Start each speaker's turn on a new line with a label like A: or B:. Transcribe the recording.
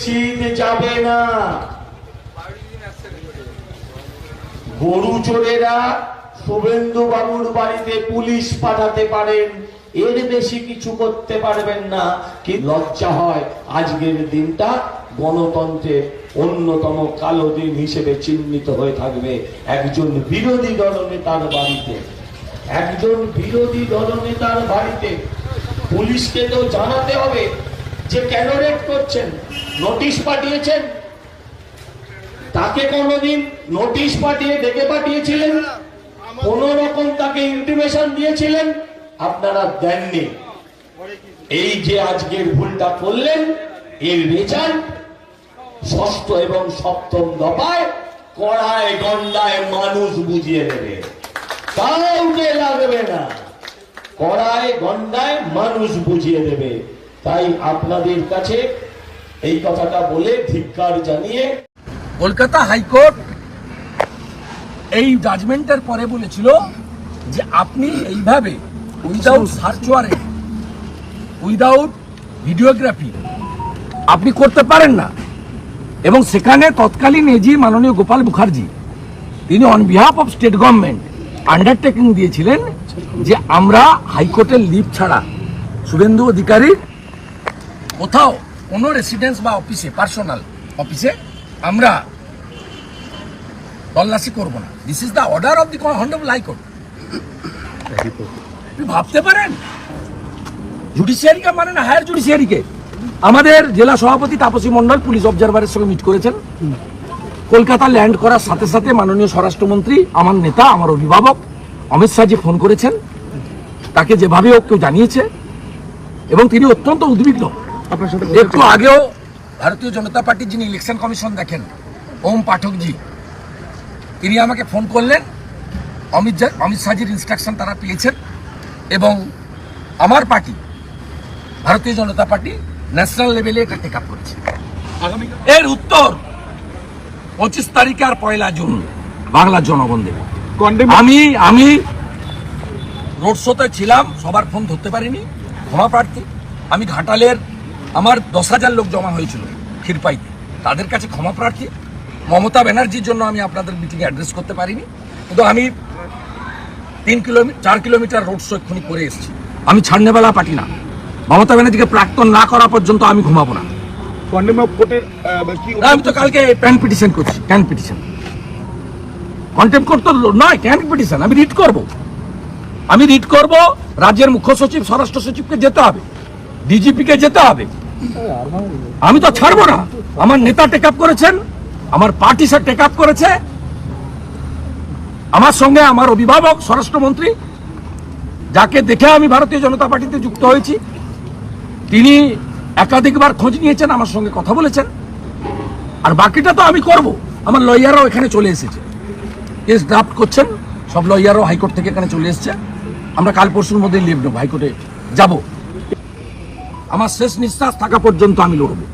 A: শীত যাবে না। গরু চোরেরা শুভেন্দু বাবুর বাড়িতে পুলিশ পাঠাতে পারেন, এর বেশি কিছু করতে পারবেন না। কি লজ্জা হয়, আজকের দিনটা গণতন্ত্রের অন্যতম কালো দিন হিসেবে চিহ্নিত হয়ে থাকবে একজন বিরোধী দলনেতার বাড়িতে। একজন বিরোধী দলনেতার বাড়িতে পুলিশকে তো জানাতে হবে যে কেন রেড করছেন? নোটিশ পাঠিয়েছেন? তাকে কোনোদিন নোটিশ পাঠিয়ে ডেকে পাঠিয়েছিলেন? কোন রকম তাকে ইন্টিমেশন দিয়েছিলেন? আপনারা দেননি। এই যে আজকের ভুলটা করলেন, এর রেজাল্ট ষষ্ঠ এবং সপ্তম দফায় কড়ায় গন্ডায় মানুষ বুঝিয়ে দেবে। কাউকে লাগবে না। কড়ায় গন্ডায় মানুষ বুঝিয়ে দেবে। তাই আপনাদের কাছে এই কথাটা বলে ধিক্কার জানিয়ে
B: কলকাতা হাইকোর্ট এই জাজমেন্টের পরে বলেছিল যে আপনি এইভাবে উইদাউট সার্চ উইদাউট ভিডিওগ্রাফি আপনি করতে পারেন না। এবং সেখানে তৎকালীন এজি মাননীয় গোপাল মুখার্জি, তিনি on behalf of state government undertaking দিয়েছিলেন যে আমরা হাইকোর্টের লিভ ছাড়া শুভেন্দু অধিকারীর কোথাও কোনো রেসিডেন্স বা অফিসে পার্সোনাল অফিসে আমরা তল্লাশি করব না। This is the order of the honourable high court আপনি ভাবতে পারেন? জুডিশিয়ারিকে মানে না হায়ার জুডিশিয়ারিকে আমাদের জেলা সভাপতি তাপসী মন্ডল পুলিশ অবজারভারের সঙ্গে মিট করেছেন। কলকাতা ল্যান্ড করার সাথে সাথে মাননীয় স্বরাষ্ট্রমন্ত্রী, আমার নেতা, আমার অভিভাবক অমিত শাহজি ফোন করেছেন। তাকে যেভাবে কেউ জানিয়েছে। এবং তিনি অত্যন্ত উদ্বিগ্ন। একটু আগেও ভারতীয় জনতা পার্টির যিনি ইলেকশন কমিশন দেখেন ওম পাঠকজি তিনি আমাকে ফোন করলেন। অমিত অমিত শাহজির ইনস্ট্রাকশন তারা পেয়েছেন এবং আমার পার্টি ভারতীয় জনতা পার্টি ন্যাশনাল লেভেলে এটা টেক আপ করেছে। এর উত্তর পঁচিশ তারিখে আর পয়লা জুন বাংলার জনগণ দেবে। আমি আমি রোড শোতে ছিলাম সবার ফোন ধরতে পারিনি ক্ষমা প্রার্থী। আমি ঘাটালের আমার দশ হাজার লোক জমা হয়েছিল ক্ষীরপাইতে। তাদের কাছে ক্ষমা প্রার্থী। মমতা ব্যানার্জির জন্য আমি আপনাদের মিটিং অ্যাড্রেস করতে পারিনি। কিন্তু আমি তিন কিলোমিটার চার কিলোমিটার রোড শো এক্ষুনি করে এসেছি। আমি ছাড়নেবেলা পাটি না। মমতা ব্যানার্জিকে প্রাক্তন না করা পর্যন্ত আমি ঘুমাবো না। আমি তো কালকে প্যান পিটিশন করছি ক্যান পিটিশন কন্টেম্প করতে নয় ক্যান পিটিশন আমি রিড করব। আমি রিড করব রাজ্যের মুখ্য সচিব স্বরাষ্ট্র সচিবকে যেতে হবে। ডিজিপি কে যেতে হবে। আমি তো ছাড়বো না। আমার নেতা টেক আপ করেছেন, আমার পার্টি স্যার টেক আপ করেছে। আমার সঙ্গে আমার অভিভাবক, স্বরাষ্ট্রমন্ত্রী, যাকে দেখে আমি ভারতীয় জনতা পার্টিতে যুক্ত হয়েছি, তিনি একাধিকবার খোঁজ নিয়েছেন, আমার সঙ্গে কথা বলেছেন। আর বাকিটা তো আমি করব। আমার লয়াররাও এখানে চলে এসেছে। কেস ড্রাফট করছেন, সব লয়ারও হাইকোর্ট থেকে এখানে চলে এসেছে। আমরা কাল পরশুর মধ্যে লিভ নেব, হাইকোর্টে যাব। আমার শেষ নিঃশ্বাস থাকা পর্যন্ত আমি লড়বো।